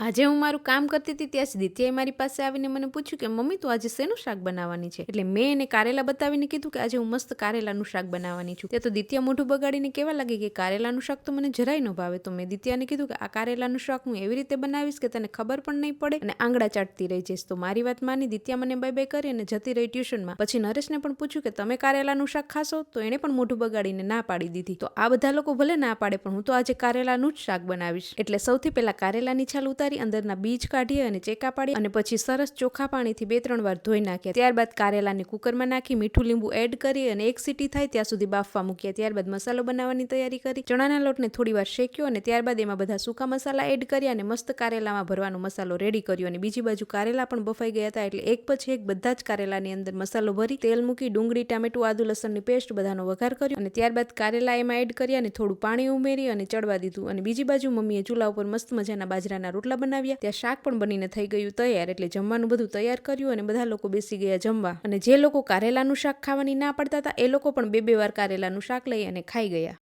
આજે હું મારું કામ કરતી હતી, ત્યાં જ દિત્યાએ મારી પાસે આવીને મને પૂછ્યું કે, મમ્મી, તું આજે શેનું શાક બનાવવાની છે? એટલે મેં એને કારેલા બતાવીને કીધું કે, આજે હું મસ્ત કારેલાનું શાક બનાવવાની છું. ત્યાં તો દિત્યા મોઢું બગાડીને કેવા લાગી કે, કારેલાનું શાક તો મને જરાય ન ભાવે. તો મેં દિત્યાને કીધું કે, આ કારેલાનું શાક હું એવી રીતે બનાવીશ કે તને ખબર પણ નહીં પડે અને આંગળા ચાટતી રહી જઈશ. તો મારી વાત માની દિત્યા મને બાય બાય કરી અને જતી રહી ટ્યુશનમાં. પછી નરેશને પણ પૂછ્યું કે, તમે કારેલાનું શાક ખાશો? તો એણે પણ મોઢું બગાડીને ના પાડી દીધી. તો આ બધા લોકો ભલે ના પાડે, પણ હું તો આજે કારેલાનું જ શાક બનાવીશ. એટલે સૌથી પહેલા કારેલાની છાલ ઉતારી અંદરના બીજ કાઢી અને ચેકા પાડી અને પછી સરસ ચોખા પાણીથી બે ત્રણ વાર ધોઈ નાખ્યા. ત્યારબાદ કારેલાને કુકરમાં નાખી મીઠું લીંબુ એડ કરી અને એક સીટી થાય ત્યાં સુધી બાફવા મૂક્યા. ત્યારબાદ મસાલો બનાવવાની તૈયારી કરી. ચણાના લોટને થોડી વાર શેક્યો અને ત્યારબાદ એમાં બધા સૂકા મસાલા એડ કર્યા અને મસ્ત કારેલામાં ભરવાનો મસાલો રેડી કર્યો અને બીજી બાજુ કારેલા પણ બફાઈ ગયા હતા એટલે એક પછી એક બધા જ કારેલાની અંદર મસાલો ભરી, તેલ મૂકી, ડુંગળી, ટામેટું, આદુ, લસણની પેસ્ટ બધાનો વઘાર કર્યો અને ત્યારબાદ કારેલા એમાં એડ કર્યા અને થોડું પાણી ઉમેરી અને ચડવા દીધું. અને બીજી બાજુ મમ્મીએ ચૂલા ઉપર મસ્ત મજાના બાજરાના રોટલા બનાવ્યા. ત્યાં શાક પણ બનીને થઈ ગયું તૈયાર, એટલે જમવાનું બધું તૈયાર કર્યું અને બધા લોકો બેસી ગયા જમવા. અને જે લોકો કારેલાનું શાક ખાવાની ના પડતા હતા, એ લોકો પણ બે બે વાર કારેલાનું શાક લઈ અને ખાઈ ગયા.